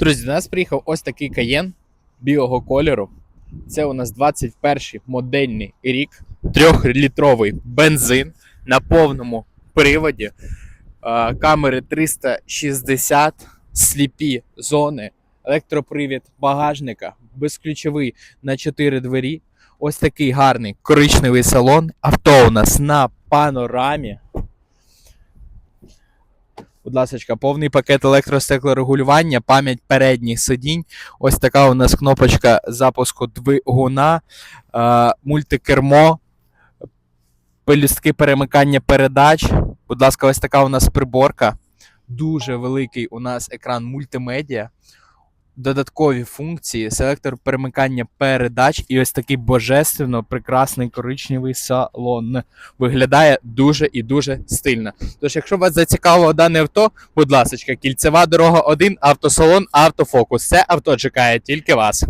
Друзі, до нас приїхав ось такий каєн білого кольору. Це у нас 21 модельний рік, трьохлітровий бензин на повному приводі. Камери 360, сліпі зони, електропривід багажника, безключовий на 4 двері. Ось такий гарний коричневий салон. Авто у нас на панорамі. Будь ласка, повний пакет електростеклорегулювання, пам'ять передніх сидінь. Ось така у нас кнопочка запуску двигуна, е, мультикермо, пелюстки перемикання передач. Будь ласка, ось така у нас приборка. Дуже великий у нас екран мультимедіа. Додаткові функції, селектор перемикання передач і ось такий божественно прекрасний коричневий салон. Виглядає дуже і дуже стильно. Тож, якщо вас зацікавило дане авто, будь ласка, кільцева дорога 1, автосалон, автофокус. Це авто чекає тільки вас.